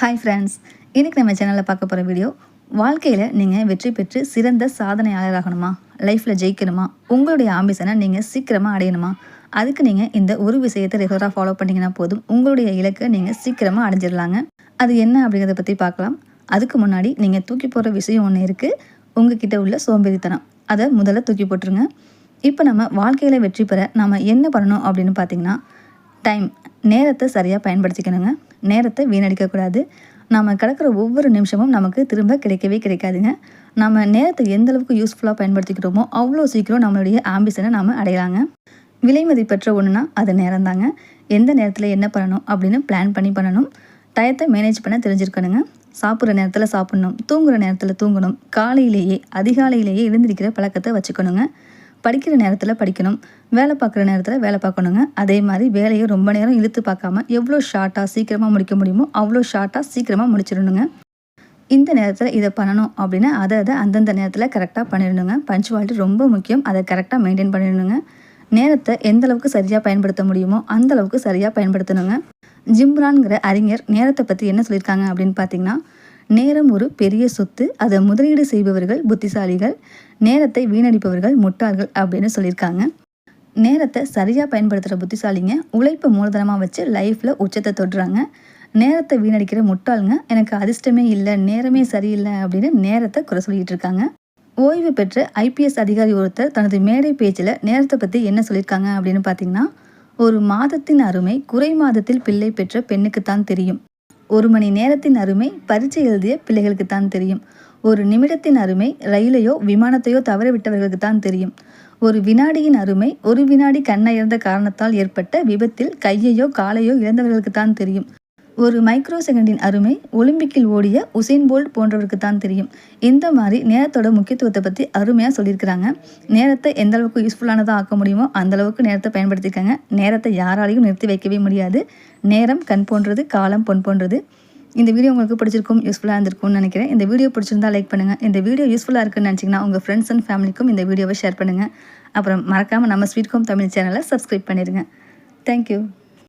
Hi friends இன்றைக்கி நம்ம சேனலில் பார்க்க போகிற வீடியோ வாழ்க்கையில் நீங்கள் வெற்றி பெற்று சிறந்த சாதனையாளராகணுமா? லைஃப்பில் ஜெயிக்கணுமா? உங்களுடைய ஆம்பிஷனை நீங்கள் சீக்கிரமாக அடையணுமா? அதுக்கு நீங்கள் இந்த ஒரு விஷயத்தை ரெகுலராக ஃபாலோ பண்ணிங்கன்னா போதும். உங்களுடைய இலக்கை நீங்கள் சீக்கிரமாக அடைஞ்சிடலாங்க. அது என்ன அப்படிங்கிறத பற்றி பார்க்கலாம். அதுக்கு முன்னாடி நீங்கள் தூக்கி போடுற விஷயம் ஒன்று இருக்குது உங்ககிட்ட உள்ள சோம்பேறித்தனம். அதை முதல்ல தூக்கி போட்டுருங்க. இப்போ நம்ம வாழ்க்கையில் வெற்றி பெற நம்ம என்ன பண்ணணும் அப்படின்னு பார்த்தீங்கன்னா டைம் நேரத்தை சரியாக பயன்படுத்திக்கணுங்க. நேரத்தை வீணடிக்கக்கூடாது. நாம் கிடக்கிற ஒவ்வொரு நிமிஷமும் நமக்கு திரும்ப கிடைக்கவே கிடைக்காதுங்க. நம்ம நேரத்தை எந்த அளவுக்கு யூஸ்ஃபுல்லாக பயன்படுத்திக்கிறோமோ அவ்வளோ சீக்கிரம் நம்மளுடைய ஆம்பிஷனை நாம் அடையலாங்க. விலை மதிப்பற்ற ஒன்றுனா அது நேரம் தாங்க எந்த நேரத்தில் என்ன பண்ணணும் அப்படின்னு பிளான் பண்ணி பண்ணணும். டயத்தை மேனேஜ் பண்ண தெரிஞ்சிருக்கணுங்க. சாப்பிட்ற நேரத்தில் சாப்பிட்ணும் தூங்குகிற நேரத்தில் தூங்கணும் காலையிலேயே அதிகாலையிலேயே எழுந்திருக்கிற பழக்கத்தை வச்சுக்கணுங்க. படிக்கிற நேரத்தில் படிக்கணும். வேலை பார்க்குற நேரத்தில் வேலை பார்க்கணுங்க. அதே மாதிரி வேலையை ரொம்ப நேரம் இழுத்து பார்க்காம எவ்வளோ ஷார்ட்டாக சீக்கிரமாக முடிக்க முடியுமோ அவ்வளோ ஷார்ட்டாக சீக்கிரமாக முடிச்சிடணுங்க. இந்த நேரத்தில் இதை பண்ணணும் அப்படின்னா அதை அதை அந்தந்த நேரத்தில் கரெக்டாக பண்ணிடணுங்க. பஞ்சுவாலிட்டி ரொம்ப முக்கியம். அதை கரெக்டாக மெயின்டைன் பண்ணிடணுங்க. நேரத்தை எந்த அளவுக்கு சரியாக பயன்படுத்த முடியுமோ அந்த அளவுக்கு சரியாக பயன்படுத்தணுங்க. ஜிம்ரான்கிற அறிஞர் நேரத்தை பற்றி என்ன சொல்லியிருக்காங்க அப்படின்னு பார்த்தீங்கன்னா நேரம் ஒரு பெரிய சொத்து. அதை முதலீடு செய்பவர்கள் புத்திசாலிகள் நேரத்தை வீணடிப்பவர்கள் முட்டாள்கள் அப்படின்னு சொல்லியிருக்காங்க. நேரத்தை சரியாக பயன்படுத்துகிற புத்திசாலிங்க உழைப்பை மூலதனமாக வச்சு லைஃப்பில் உச்சத்தை தொடுறாங்க. நேரத்தை வீணடிக்கிற முட்டாளுங்க எனக்கு அதிர்ஷ்டமே இல்லை நேரமே சரியில்லை அப்படின்னு நேரத்தை குறை சொல்லிட்டு இருக்காங்க. ஓய்வு பெற்ற ஐபிஎஸ் அதிகாரி ஒருத்தர் தனது மேடை பேச்சில் நேரத்தை பற்றி என்ன சொல்லியிருக்காங்க அப்படின்னு பார்த்தீங்கன்னா ஒரு மாதத்தின் அருமை குறை மாதத்தில் பிள்ளை பெற்ற பெண்ணுக்குத்தான் தெரியும். ஒரு மணி நேரத்தின் அருமை பரீட்சை எழுதிய பிள்ளைகளுக்கு தான் தெரியும். ஒரு நிமிடத்தின் அருமை ரயிலையோ விமானத்தையோ தவறவிட்டவர்களுக்கு தான் தெரியும். ஒரு வினாடியின் அருமை ஒரு வினாடி கண்ணயர்ந்த காரணத்தால் ஏற்பட்ட விபத்தில் கையையோ காலையோ இழந்தவர்களுக்கு தான் தெரியும். ஒரு மைக்ரோ செகண்டின் அருமை ஒலிம்பிக்கில் ஓடிய உசைன் போல்ட் போன்றவருக்கு தான் தெரியும். இந்த மாதிரி நேரத்தோட முக்கியத்துவத்தை பற்றி அருமையாக சொல்லியிருக்கிறாங்க. நேரத்தை எந்த அளவுக்கு யூஸ்ஃபுல்லானதாக ஆக்க முடியுமோ அந்த அளவுக்கு நேரத்தை பயன்படுத்திக்கங்க நேரத்தை யாராலையும் நிறுத்தி வைக்கவே முடியாது. நேரம் கண் போன்றது காலம் பொன் போன்றது. இந்த வீடியோ உங்களுக்கு பிடிச்சிருக்கும் யூஸ்ஃபுல்லாக இருந்திருக்கும்னு நினைக்கிறேன். இந்த வீடியோ பிடிச்சிருந்தா லைக் பண்ணுங்கள் இந்த வீடியோ யூஸ்ஃபுல்லாக இருக்குன்னு நினச்சிங்கன்னா உங்கள் ஃப்ரெண்ட்ஸ் அண்ட் ஃபேமிலிக்கும் இந்த வீடியோவை ஷேர் பண்ணுங்கள் அப்புறம் மறக்காமல் நம்ம ஸ்வீட் ஹோம் தமிழ் சேனலை சப்ஸ்கிரைப் பண்ணிடுங்க தேங்க்யூ